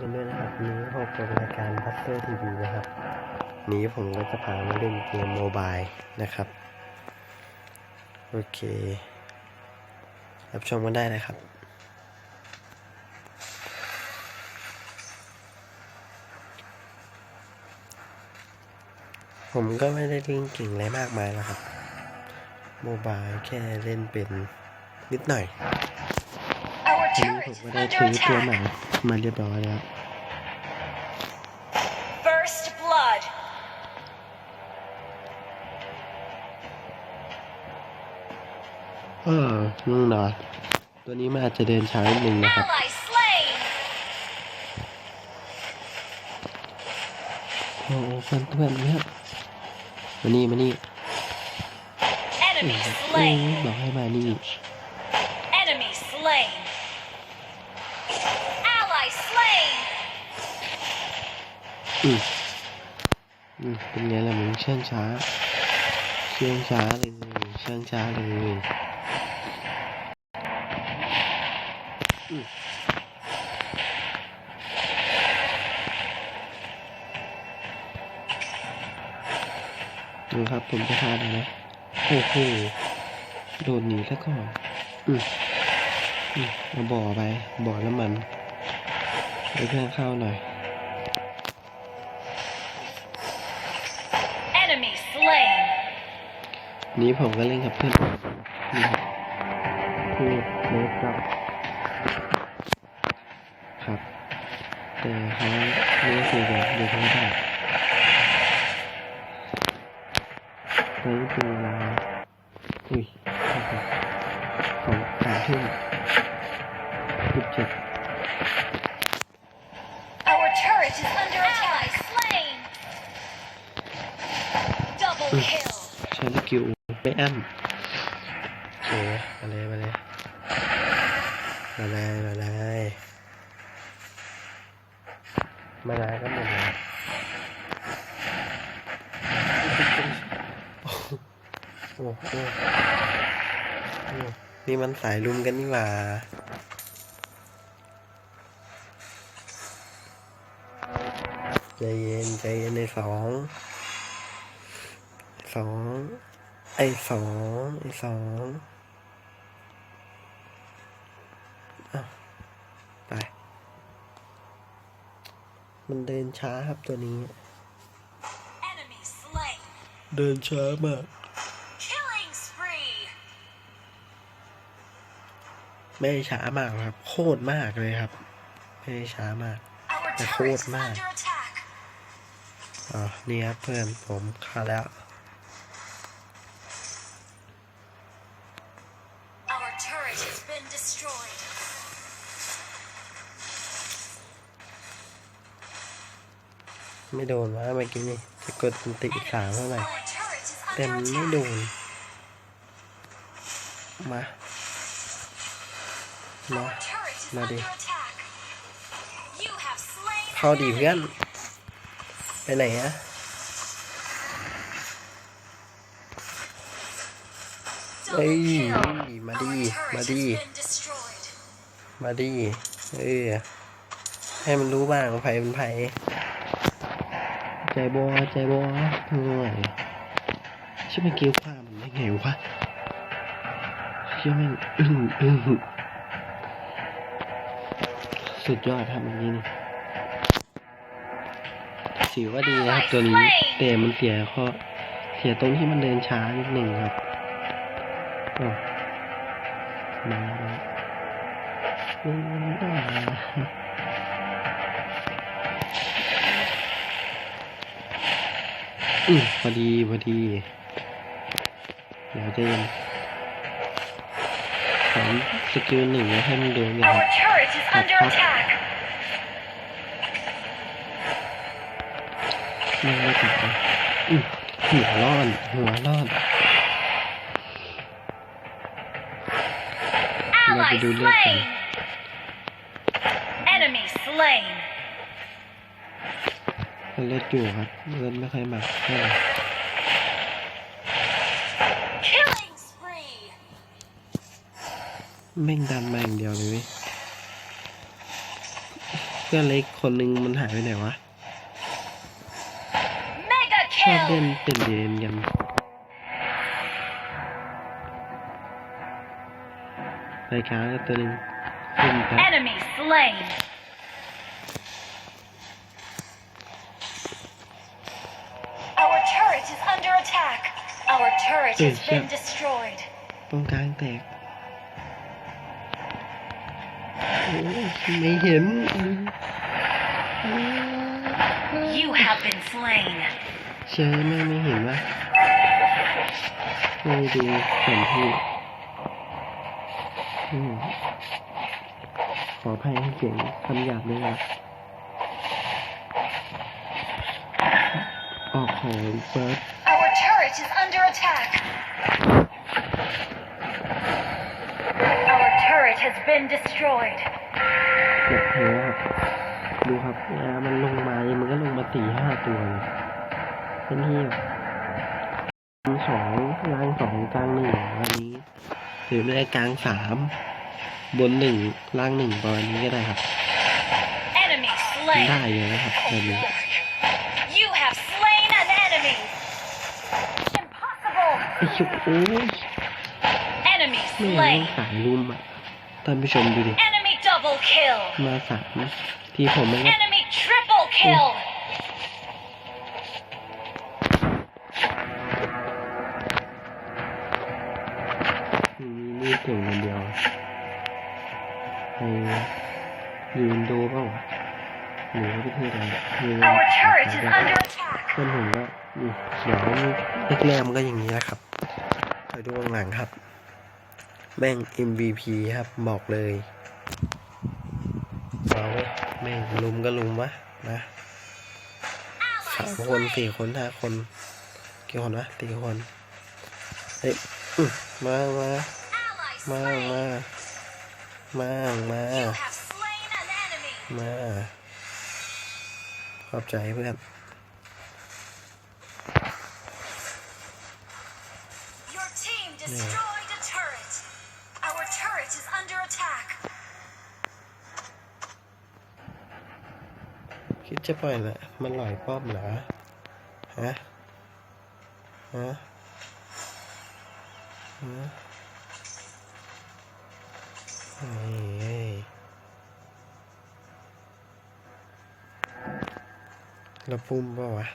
กันด้วยนะครับนี้พบกับรายการพัตเตอร์ทีวีนะครับ นี้ผมก็จะพามาเล่นเกมโมบายนะครับ โอเค รับชมกันได้นะครับผมก็ไม่ได้เล่นเก่งอะไรมากมายแล้วครับ โมบายแค่เล่นเป็นนิดหน่อย นนี้ turret ผม is ก็ได้ under ซื้อตัวใหม่ attack. มาเรียบร้อยแล้ว First blood. เออนุ่งหนอตัวนี้มันอาจจะเดินช้านิดนึงนะครับ Ally slain. โอ้โหเพื่อนเพื่อนเนี่ยมานี่มานี่ Enemy อืม slain. บอกให้มานี่ Enemy slain. Ally slain. อืมอืมเป็นไงล่ะมึงเชื่องช้า เชื่องช้าเลยเชื่องช้าเลยอืมดูครับผมจะพาดนะ โอ้โห โดดหนีแล้วก่อน อืมอืมเอาบ่อไป บ่อน้ำมันไปเพื่อนเข้าหน่อย นี้ผมก็เล่นกับเพื่อนนี่ครับพูดเลิฟครับครับ แต่เขาไม่ได้คุยกันเดี๋ยวเขาไม่ได้ตอนนี้เป็นเวลาอุ้ยครับของสามทุ่มสิบเจ็ด Our turret is under attack. slain. Double kill. ใช้สกิลไม่อั้นโอเคมาเลยมาเลยมาเลยมาเลย มาเลยก็หมดแล้วโอ้โหโอ้โหโอ้นี่มันสายลุมกันนี่หว่าใจเย็นใจเย็นในสองสองไอสองไอสองอ้าวไป มันเดิน ช้าครับตัวนี้ Enemy slain. เดินช้ามาก Killing spree. ไม่ได้ช้ามากครับ โคตรมากเลยครับ ไม่ได้ช้ามาก Our The turret fourth is man. under attack. อ๋อ นี่ครับเพื่อนผมเข้าแล้ว ไม่โดนวะเมื่อกี้นี่จะกดติอีกสามเท่าไหร่เต็มไม่โดน มา มา มาดิเข้าดีเพื่อน ไปไหนฮะเอ้ย มาดี มาดี มาดี เออ ให้มันรู้บ้างไผเป็นไผ บอใจบอหน่อยชื่อมันเกี่ยวข้ามันได้ไงวะชื่อมันอึ้งอึ้งสุดยอดครับเมื่อกี้นี่สีว่าดีนะครับตัวนี้แต่มันเสียข้อเสียตรงที่มันเดินช้านิดหนึ่งครับอ้าวมาแล้ว อืมอ่าอืมพอดีพอดี เดี๋ยวจะยังผมสกิลหนึ่งแล้วให้มันโดนอย่าง Our turret is under Huh? attack. ไม่ไม่ตัดนะอืมหัวร้อนหัวร้อนเราไป Ally ดูเลือดกัน slain. Enemy slain. มันเลือดอยู่ครับเลือดไม่ค่อยมากเท่าไหร่ Killing spree. แม่งดันมาอย่างเดียวเลยเว้ยพื่อนเล็กคนหนึ่งมันหายไปไหนวะ Mega ชอบเล่ kill. นเป็นเดนกันรายการตัวหนึ่งขึ้นไป turret has Yes, been yeah. destroyed. ตรงกลางแตกโอ้ยไม่เห็น You have been slain. เชื่อแม่ไม่เห็นวะไม่ดูแผนที่อืมขออภัยให้เสียงคำหยาบด้วยนะออกของเฟิร์ส Our turret is under attack. Our turret has been destroyed. เจ็บแผลครับดูครับเนี่ยมันลงมาเนี่ยมันก็ลงมาสี่ห้าตัวเลยเป็นที่แบบสองล่างสองกลางหนึ่งวันนี้หรือไม่ได้กลางสามบนหนึ่งล่างหนึ่งประมาณนี้ก็ได้ครับ Enemy ได้ slain. เลยนะครับแบบนี้ You have slain an enemy. Impossible. ไอชุบโอ้ย Enemy ไม่อยาก slain. สายลุมอะ ท่านผู้ชมดูดิ Enemy double kill. มาสามที่ผมไม่ได้ Enemy triple kill. มีนี่เก่งคนเดียวไอยืนดูเปล่าวะหรือว่าประเทศอะไรยืน Our turret is under attack. เพื่อนผมก็อืมเดี๋ยวแรกๆมันก็อย่างนี้แหละครับคอยดูข้างหลังครับ แม่ง MVP ครับบอกเลยเอาแม่งลุมก็ลุมวะนะสามคนสี่คนห้าคนกี่คนวะสี่คนเฮ้ยมามามามามามามาขอบใจเพื่อน Your team destroyed a turret. Our turret is under attack. คิดจะปล่อยละมันหลอยป้อมเหรอฮะฮะฮะเฮ้ยเราปุ่มป่าวะ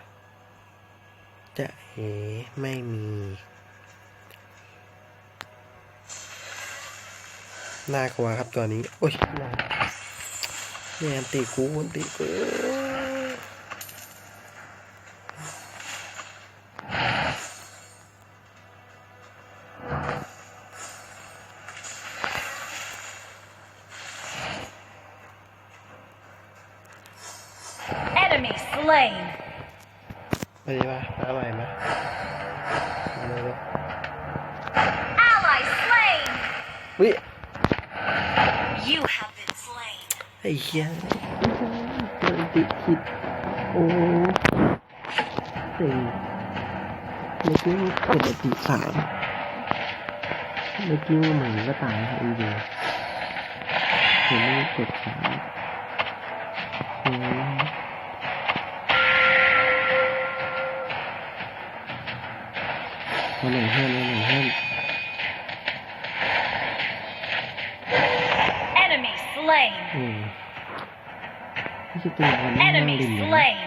จะเอ๋ไม่มี น่ากลัวครับตัวนี้ โอ้ยแม่นตีกูนตีกู ติดผิด โอ้เจ๋งเมื่อกี้มันกดอันติสามเมื่อกี้มันเหมือนก็ตายครับเอ็นเดียวผมไม่กดสามโอ้มาหน่อยเพื่อนมาหน่อยเพื่อน Enemy slain. อืม que Enemy slain.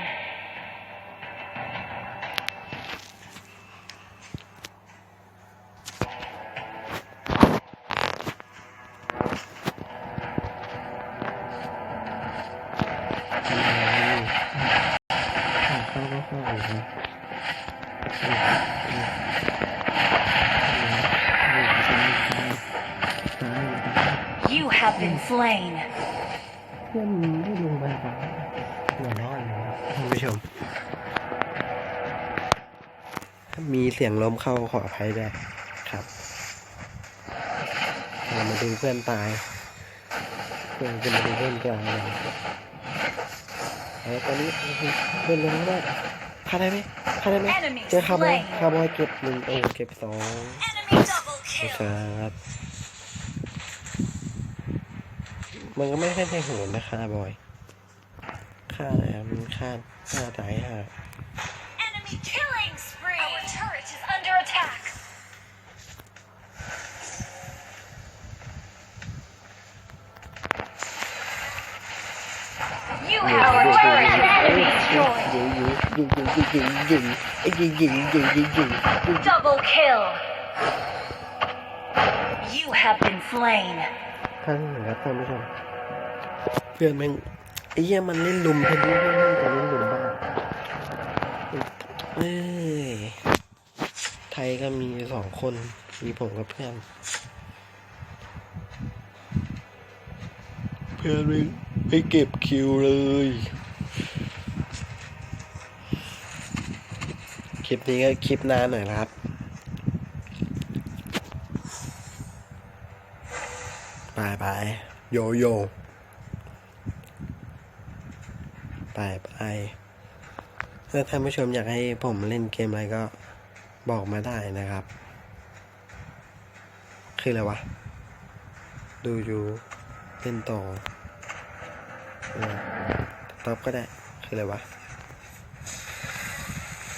You have been slain. เสียงลมเข้าขออภัยด้วยครับเรามาดูเพื่อนตายเพื่อนจะมาดูเพื่อนตายแล้วตอนนี้เพื่อนลงได้ฆ่าได้ไหมฆ่าได้ไหมเจอคาร์บอยคาร์บอยเก็บหนึ่งโอ้เก็บสอง Enemy double ครับมันก็ไม่ใช่ใช่โหนนะคาร์บอยฆ่าอะไรมันฆ่าฆ่าตายฮะ งยิงยิง Double kill! You have been slain. ท่านครับท่านผู้ชมเพื่อนแม่งไอ้เหี้ยมันเล่นลุมเพื่อนเพื่อนแม่งจะเล่นลุมบ้างเอ้ยไทยก็มีสองคนมีผมกับเพื่อน เพื่อนไม่ ไม่เก็บคิวเลย คลิปนี้ก็คลิปนานหน่อยนะครับ ไปไปโยโย่ไปไปถ้าท่านผู้ชมอยากให้ผมเล่นเกมอะไรก็บอกมาได้นะครับ คืออะไรวะ ดูอยู่เล่นต่อ ตอบก็ได้ คืออะไรวะ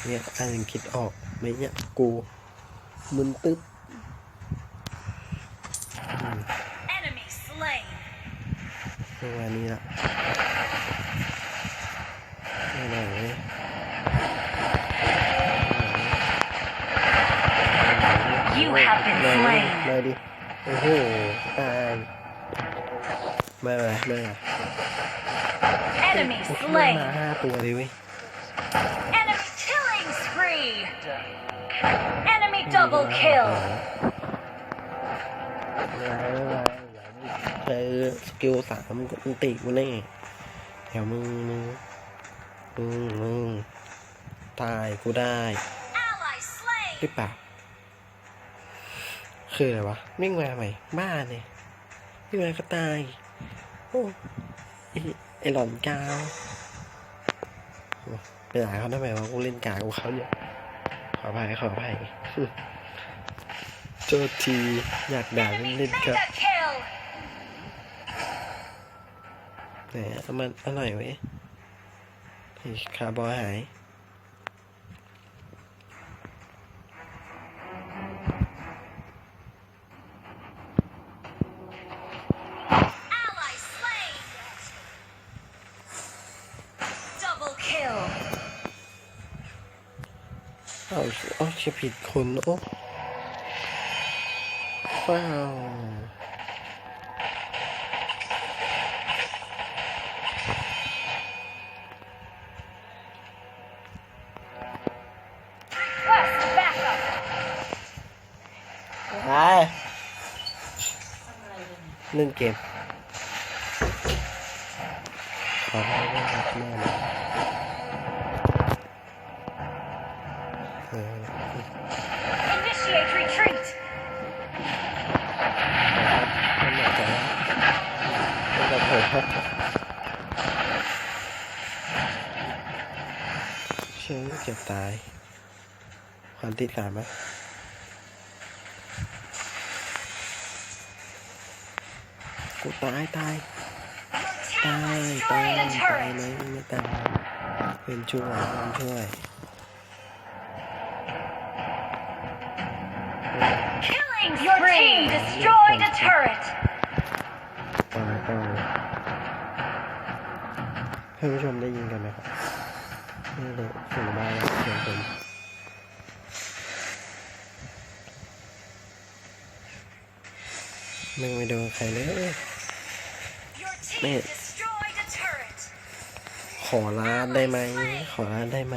เนี่ยอ่านคิดออกไหมเนี่ยกูมึนตึ๊บ Enemy slain. ประมาณนี้ละไม่ไหน You have been เลย slain. เลยดิ โอ้โหตายไม่เป็นไรไม่เป็นไร Enemy โอ้โห slain. มาห้าตัวเลยเว้ย Enemy killing spree. Enemy double kill. ไม่เป็นไรไม่เป็นไรเจอสกิลสามกูติกูแน่เดี๋ยวมึงมึงมึงมึงตายกูได้ Ally หรื slain. อเปล่าคืออะไรวะวิ่งมาใหม่บ้าเนี่ยวิ่งมาก็ตาย โอ้ ไอหลอนกาวไปด่าเขาทำไมวะกูเล่นกาวกูเขาเนี่ยขออภัยขออภัยโจทีอยากด่าเล่นๆครับ mega kill. ไหนเอามันอร่อยเว้ยคาร์บอยหาย เอาเชียผิดคนโอ้ว้าวไปเล่นเกมขอให้เล่นกับแม่ เชื่อเจ็บตายความติดสามไหมกูตายตายตายตายตายไหม turret. ไม่ตายเป็นช่วยเป็นช่วย Killing Your team destroyed a turret. ท่านผู้ชมได้ยินกันไหมครับนี่เลยเสียงมาแล้วเสียงผมไม่ไปโดนใครเลย Your team Man. destroyed a turret. ขอลาดได้ไหม ขอลาดได้ไหม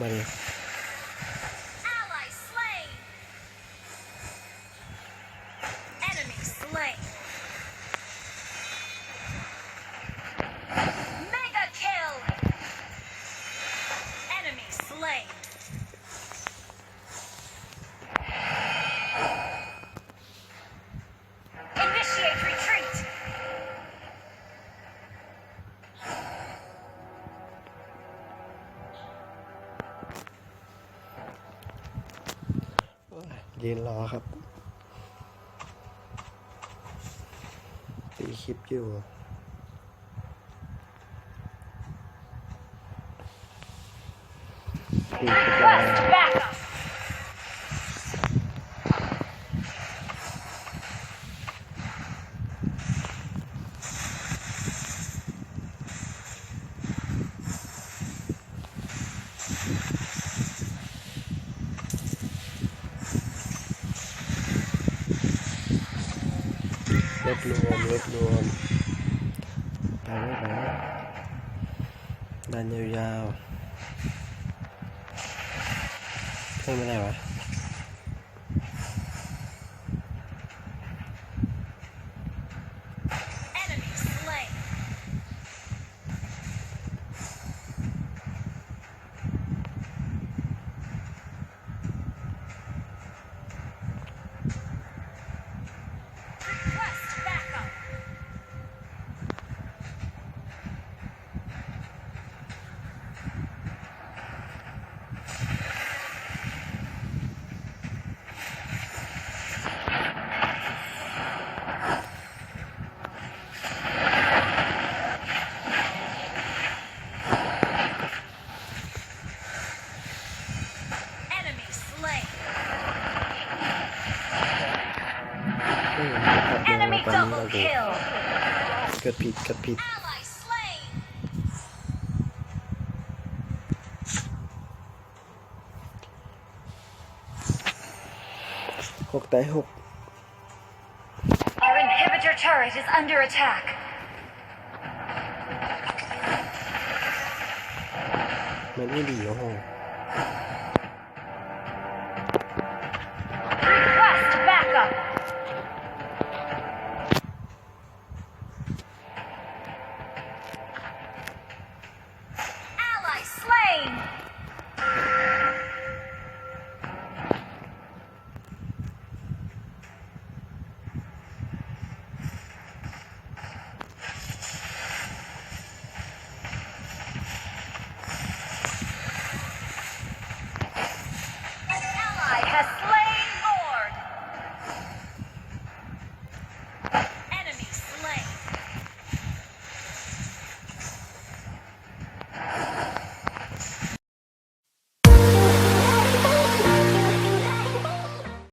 มา ยืนรอครับ ตีคลิปอยู่ตีคลิปรอ Request รวบรวมรวบรวมไปไม่ไปดันยาวๆเพิ่มไม่ได้วะ ดผิดเกิดผิด Ally slain. หกแต่หก Our inhibitor turret is under attack. มันไม่ดีโอ้โห